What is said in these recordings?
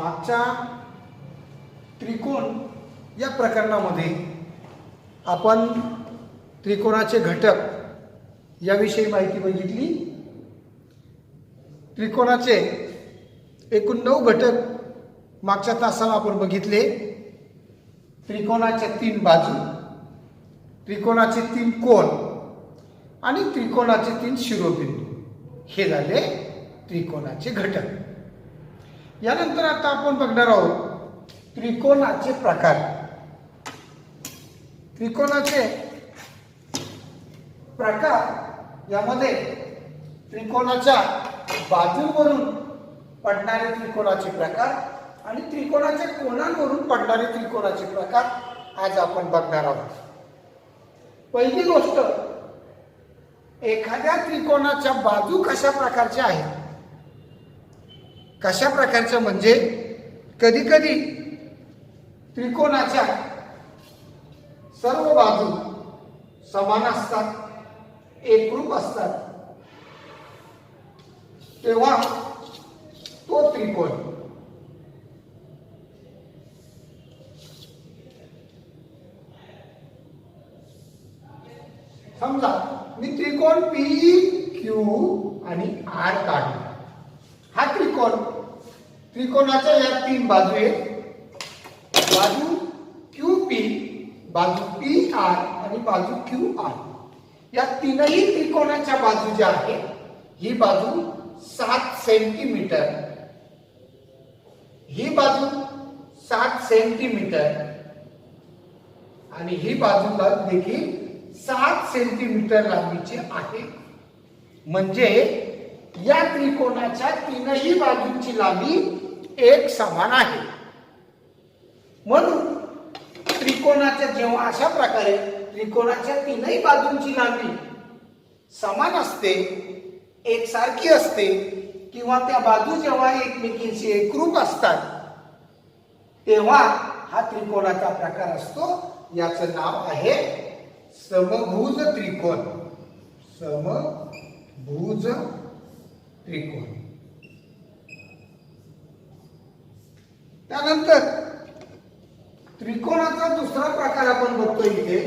मागच्या त्रिकोण या प्रकरणामध्ये आपण त्रिकोणाचे घटक याविषयी माहिती बघितली. त्रिकोणाचे एकूण नऊ घटक मागच्या तासाला आपण बघितले. त्रिकोणाच्या तीन बाजू त्रिकोणाचे तीन कोण आणि त्रिकोणाचे तीन शिरोबिंदू. हे झाले त्रिकोणाचे घटक. यानंतर आता आपण बघणार आहोत त्रिकोणाचे प्रकार. त्रिकोणाचे प्रकार यामध्ये त्रिकोणाच्या बाजूवरून पडणारे त्रिकोणाचे प्रकार आणि त्रिकोणाच्या कोणांवरून पडणारे त्रिकोणाचे प्रकार आज आपण बघणार आहोत. पहिली गोष्ट एखाद्या त्रिकोणाच्या बाजू कशा प्रकारच्या आहेत कशा प्रकारच्या म्हणजे कधी कधी त्रिकोणाच्या सर्व बाजू समान असतात एकरूप असतात. तेव्हा तो त्रिकोण समजा मी त्रिकोण पी क्यू आणि आर काढला हा त्रिकोण त्रिकोणाच्या या तीन बाजू आहेत? बाजू क्यू पी बाजू पी आर आणि बाजू क्यू आर या तीनही त्रिकोणाच्या बाजू ज्या आहेत ही बाजू सात सेंटीमीटर ही बाजू सात सेंटीमीटर आणि ही बाजूला देखील सात सेंटीमीटर लांबीची आहे. म्हणजे या त्रिकोणाच्या तीनही बाजूंची लांबी एक समान आहे. म्हणून त्रिकोणाच्या जेव्हा अशा प्रकारे त्रिकोणाच्या तीनही बाजूंची लांबी समान असते एकसारखी असते किंवा त्या बाजू जेव्हा एकमेकींशी एकरूप असतात तेव्हा हा त्रिकोणाचा प्रकार असतो. याचं नाव आहे समभुज त्रिकोण. समभुज त्रिकोण. त्यानंतर त्रिकोणाचा दुसरा प्रकार आपण बघतो इथे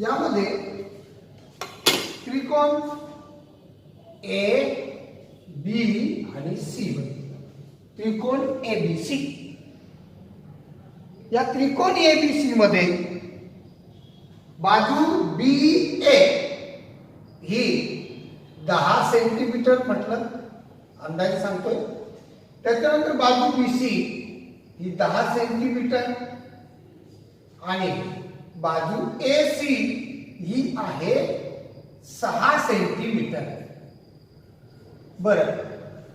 यामध्ये त्रिकोण ए बी आणि सी त्रिकोण ए बी सी या त्रिकोण ए बी सी मध्ये बाजू बी ए ही दहा सेंटीमीटर म्हटलं अंदाजे सांगतोय. त्याच्यानंतर बाजू बी सी ही दहा सेंटीमीटर आणि बाजू ए सी ही आहे सहा सेंटीमीटर बर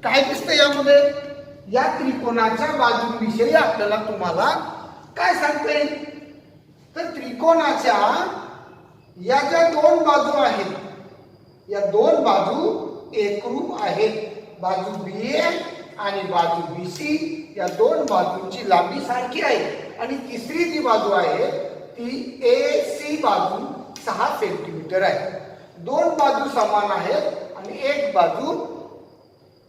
काय दिसतं यामध्ये? या त्रिकोणाच्या बाजूविषयी आपल्याला तुम्हाला काय सांगते तर त्रिकोणाच्या या ज्या दोन बाजू आहेत. या दोन बाजू एकरूप आहेत. बाजू बी ए आणि बाजू बी सी या दोन बाजूंची लांबी सारखी आहे. आणि तिसरी जी बाजू आहे ती ए सी बाजू सहा सेंटीमीटर आहे. दोन बाजू समान आहेत आणि एक बाजू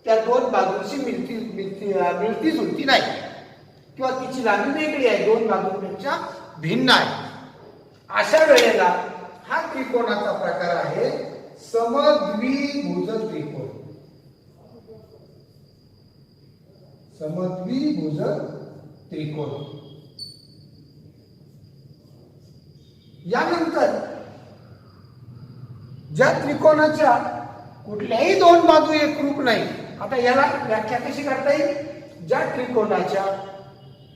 त्या दोन बाजूंशी मिळती मिळती मिळती जुळती नाही. किंवा तिची लांबी वेगळी आहे दोन बाजूंपेक्षा भिन्न आहे. अशा वेळेला हा त्रिकोणाचा प्रकार आहे समद्विभुज त्रिकोण. समद्विभुज त्रिकोण. यानंतर ज्या त्रिकोणाच्या कुठल्याही दोन बाजू एकरूप नाही आता याला व्याख्या कशी करता येईल? ज्या त्रिकोणाच्या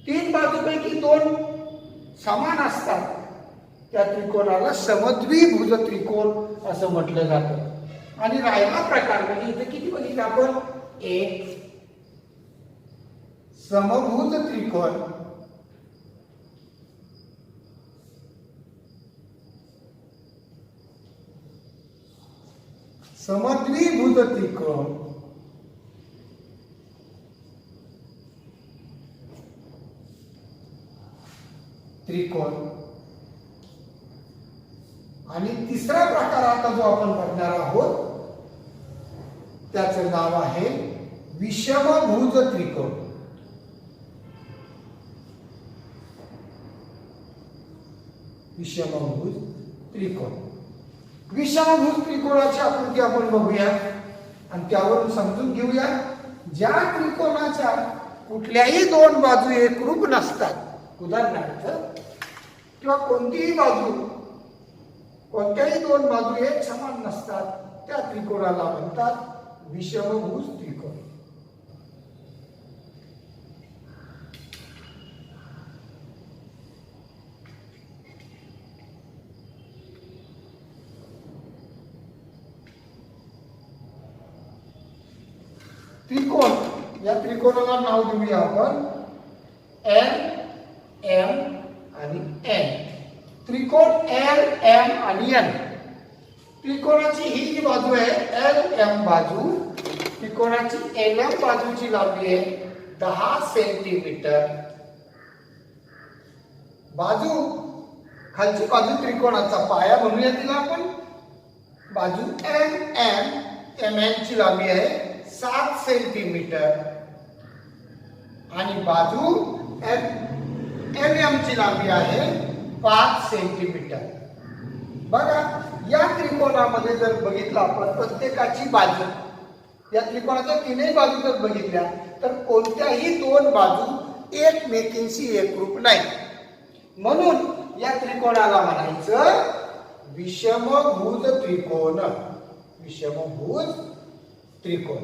तीन बाजूपैकी दोन समान असतात. त्या त्रिकोणाला समद्विभुज त्रिकोण असं म्हटलं जातं. आणि राहिला प्रकार म्हणजे इथे किती बघितलं आपण? एक. समभुज त्रिकोण. समद्विभुज त्रिकोण. त्रिकोण. आणि तिसरा प्रकार आता जो आपण बघणार आहोत त्याचं नाव आहे विषमभुज त्रिकोण. विषमभुज त्रिकोण. विषमभुज त्रिकोणाची आकृती आपण बघूया आणि त्यावरून समजून घेऊया ज्या त्रिकोणाच्या कुठल्याही दोन बाजू एकरूप नसतात. उदाहरणार्थ किंवा कोणतीही बाजू कोणत्याही दोन बाजू एक समान नसतात त्या त्रिकोणाला म्हणतात विषमभूज त्रिकोण. त्रिकोण या त्रिकोणाला नाव देऊया आपण. एम एम एन त्रिकोण एल एम आणि एन त्रिकोणाची ही जी बाजू आहे एल एम बाजू त्रिकोणाची एल एम बाजूची लांबी आहे दहा सेंटीमीटर. बाजू खालची बाजू त्रिकोणाचा पाया म्हणूया तिला आपण. बाजू एम एम एम एन ची लांबी आहे सात सेंटीमीटर. आणि बाजू एम एम आमची लांबी आहे पाच सेंटीमीटर. बघा या त्रिकोणामध्ये जर बघितलं आपण प्रत्येकाची बाजू. या त्रिकोणाच्या तीनही बाजू जर बघितल्या तर कोणत्याही दोन बाजू एकमेकींशी एकरूप नाही. म्हणून या त्रिकोणाला म्हणायचं विषमभूत त्रिकोण. विषमभूत त्रिकोण.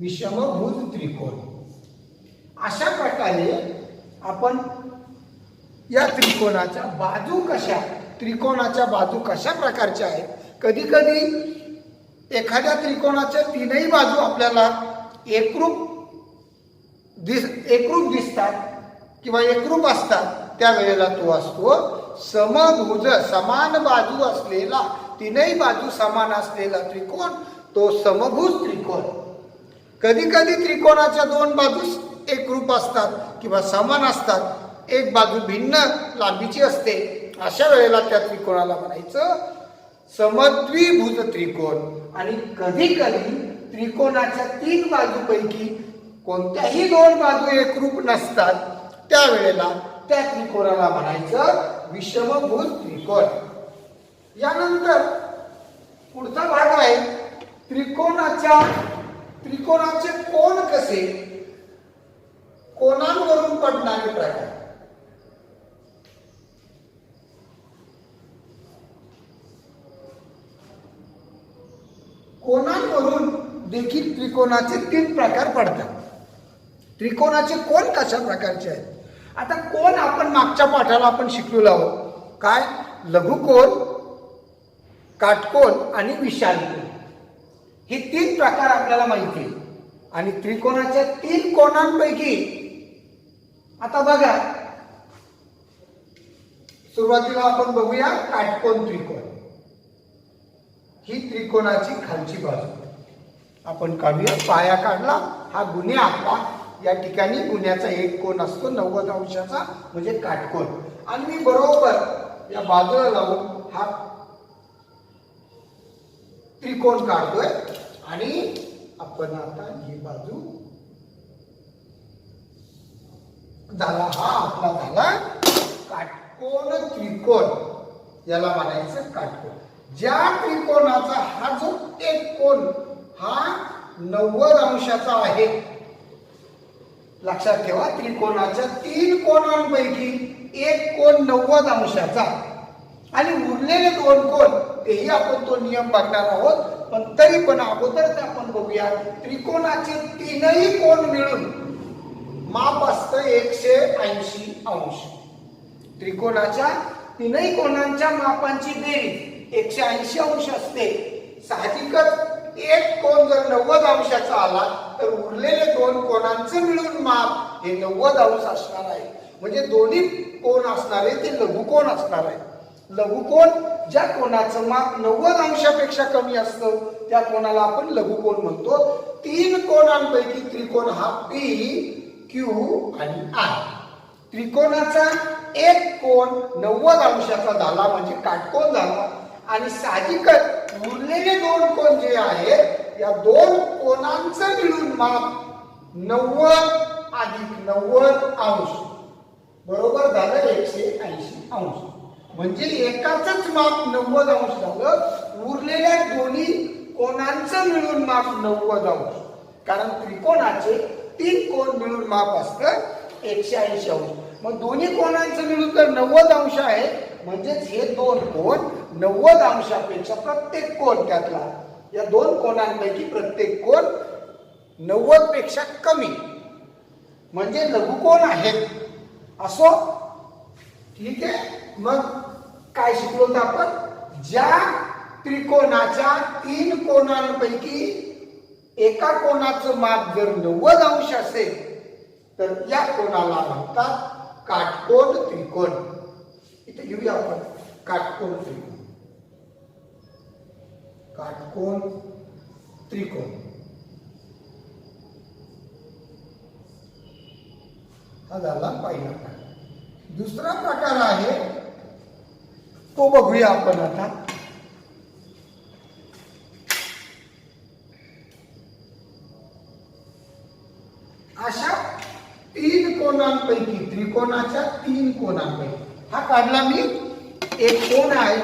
विषमभूत त्रिकोण. अशा प्रकारे आपण या त्रिकोणाच्या बाजू कशा त्रिकोणाच्या बाजू कशा प्रकारच्या आहेत? कधी कधी एखाद्या त्रिकोणाच्या तीनही बाजू आपल्याला एकरूप दिस एकरूप दिसतात किंवा एकरूप असतात त्यावेळेला तो असतो समभुज समान बाजू असलेला तीनही बाजू समान असलेला त्रिकोण तो समभुज त्रिकोण. कधी कधी त्रिकोणाच्या दोन बाजू एकरूप असतात किंवा समान असतात एक बाजू भिन्न लांबीची असते अशा वेळेला त्या त्रिकोणाला म्हणायचं समद्विभूत त्रिकोण. आणि कधी कधी त्रिकोणाच्या तीन बाजूपैकी कोणत्याही दोन बाजू एकरूप नसतात त्यावेळेला त्या त्रिकोणाला म्हणायचं विषमभूत त्रिकोण. यानंतर पुढचा भाग आहे त्रिकोणाच्या त्रिकोणाचे कोण कसे? कोणांवरून पडणारे प्रकार कोणांवरून देखील त्रिकोणाचे तीन प्रकार पडतात? त्रिकोणाचे कोण कशा प्रकारचे आहेत? आता कोण आपण मागच्या पाठाला आपण शिकलेलो आहोत? काय? लघुकोण काटकोण आणि विशालकोण हे तीन प्रकार आपल्याला माहिती आहे. आणि त्रिकोणाच्या तीन कोणांपैकी आता बघा. सुरुवातीला आपण बघूया काटकोन त्रिकोण. ही त्रिकोणाची खालची बाजू. आपण काढूया. पाया काढला. हा गुन्हे आपला. या ठिकाणी गुन्ह्याचा एक कोण असतो नव्वद अंशाचा म्हणजे काटकोण आणि मी बरोबर या बाजूला लावून हा त्रिकोण काढतोय. आणि आपण आता ही बाजू झाला हा आपला झाला काटकोण त्रिकोण. याला म्हणायचं काटकोण ज्या त्रिकोणाचा हा जो एक कोण हा नव्वद अंशाचा आहे. लक्षात ठेवा त्रिकोणाच्या तीन कोणांपैकी एक कोण नव्वद अंशाचा. आणि उरलेले दोन कोण तेही आपण तो नियम बघणार आहोत. पण तरी पण अगोदरच आपण बघूया त्रिकोणाचे तीनही कोण मिळून माप असतं एकशे ऐंशी अंश. त्रिकोणाच्या तीनही कोणांच्या मापांची बेरीज एकशे ऐंशी अंश असते. साहजिकच एक कोण जर नव्वद अंशाचा आला तर उरलेले दोन कोणांचे मिळून माप हे नव्वद अंश असणार आहे. म्हणजे दोन्ही कोण असणार आहे ते लघुकोण असणार आहे. लघुकोण ज्या कोणाचं माप नव्वद अंशापेक्षा कमी असतं त्या कोणाला आपण लघुकोण म्हणतो. तीन कोणांपैकी त्रिकोण हा पी क्यू आणि आय त्रिकोणाचा एक कोण नव्वद अंशाचा झाला म्हणजे काटकोन झाला. आणि साहजिकच उरलेले दोन कोण जे आहेत या दोन कोणांचं मिळून माप नव्वद अधिक नव्वद अंश. बरोबर झालं एकशे ऐंशी अंश. म्हणजे एकाच माप नव्वद अंश झालं. उरलेल्या दोन्ही कोणांचं मिळून माप नव्वद अंश. कारण त्रिकोणाचे तीन कोण मिळून माप असतं? एकशे ऐंशी अंश. मग दोन्ही कोणांचं मिळून तर नव्वद अंश आहे. म्हणजेच हे दोन कोण नव्वद अंशापेक्षा प्रत्येक कोण त्यातला? या दोन कोणांपैकी प्रत्येक कोण नव्वदपेक्षा कमी. म्हणजे लघुकोण आहेत? असो. ठीक आहे? मग काय शिकलो होतो आपण? ज्या त्रिकोणाच्या तीन कोणांपैकी एका कोणाचं माप जर नव्वद अंश असेल तर या कोणाला म्हणतात काटकोण त्रिकोण. इथे घेऊया आपण काटकोण त्रिकोण. काटकोन त्रिकोण. हा झाला पहिला प्रकार. दुसरा प्रकार आहे तो बघूया आपण आता अशा तीन कोणांपैकी त्रिकोणाच्या तीन कोणांपैकी हा काढला मी. एक कोण आहे?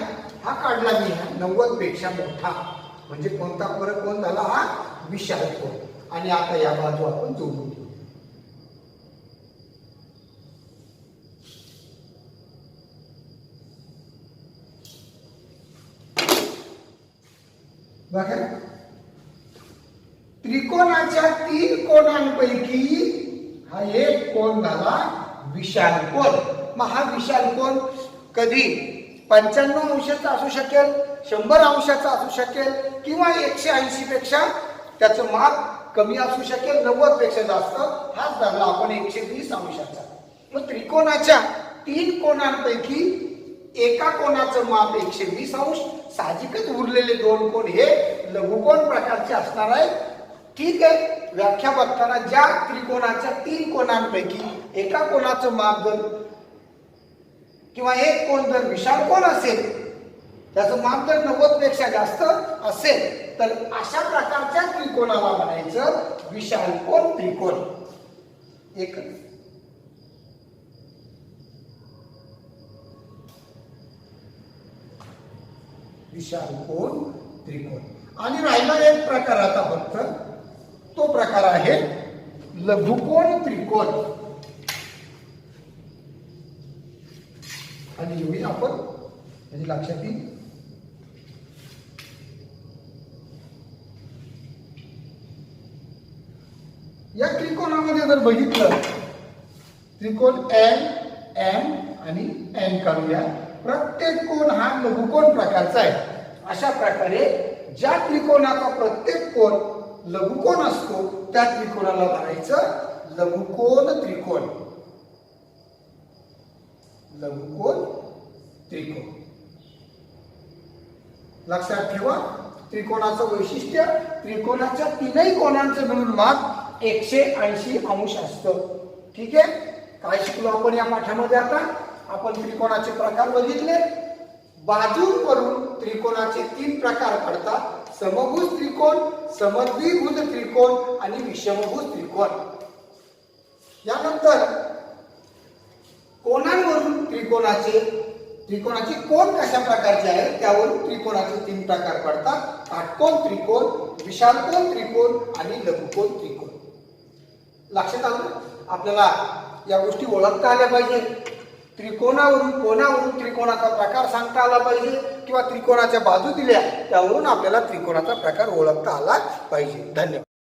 हा काढला मी. नव्वदपेक्षा मोठा. म्हणजे कोणता फरक कोण झाला? हा विशाल कोण. आणि आता या बाजू आपण जोडून घेऊ बघा. त्रिकोणाच्या तीन कोणांपैकी हा एक कोण झाला? विशाल कोण? मग हा विशाल कोण? कधी? पंच्याण्णव अंशाचा असू शकेल शंभर अंशाचा असू शकेल किंवा एकशे ऐंशी पेक्षा त्याचं माप कमी असू शकेल नव्वदपेक्षा जास्त हाच धरला आपण एकशे वीस अंशाचा. मग त्रिकोणाच्या तीन कोणांपैकी एका कोणाचं माप एकशे वीस अंश? साहजिकच उरलेले दोन कोण? हे लघुकोण प्रकारचे असणार आहे ठीक आहे. व्याख्या बघताना ज्या त्रिकोणाच्या तीन कोणांपैकी एका कोणाचं माप जर किंवा एक कोण जर विशाल कोण असेल त्याचं माप जर नव्वदपेक्षा जास्त असेल तर अशा प्रकारच्या त्रिकोणाला म्हणायचं विशाल कोण त्रिकोण. एक. विशाल कोण त्रिकोण. आणि राहिला एक प्रकार आता फक्त. तो प्रकार आहे लघुकोण त्रिकोण. आणि एवढी आपण म्हणजे लक्षात येईल. या त्रिकोणामध्ये जर बघितलं त्रिकोण एन एम आणि एन काढूया. प्रत्येक कोण हा लघुकोण प्रकारचा आहे. अशा प्रकारे ज्या त्रिकोणाचा प्रत्येक कोण लघुकोण असतो? त्या त्रिकोणाला म्हणायचं लघुकोण त्रिकोण. लघुकोण त्रिकोण. लक्षात ठेवा त्रिकोणाचं वैशिष्ट्य त्रिकोणाच्या तीनही कोणांचं मिळून माप एकशे ऐंशी अंश असतं. ठीक आहे? काय शिकलो आपण या पाठामध्ये आता? आपण त्रिकोणाचे प्रकार बघितले. बाजूंवरून त्रिकोणाचे तीन प्रकार पडतात. समभुज त्रिकोण समद्विभुज त्रिकोण आणि विषमभुज त्रिकोण. यानंतर कोणांवरून त्रिकोणाचे त्रिकोणाचे कोण कशा प्रकारचे आहेत त्यावरून त्रिकोणाचे तीन प्रकार पडतात. काटकोण त्रिकोण विशालकोण त्रिकोण आणि लघुकोण त्रिकोण. लक्षात आलं? आपल्याला या गोष्टी ओळखता आल्या पाहिजे त्रिकोणावरून कोणावरून त्रिकोणाचा प्रकार सांगता आला पाहिजे किंवा त्रिकोणाच्या बाजू दिल्या त्यावरून आपल्याला त्रिकोणाचा प्रकार ओळखता आला पाहिजे. धन्यवाद.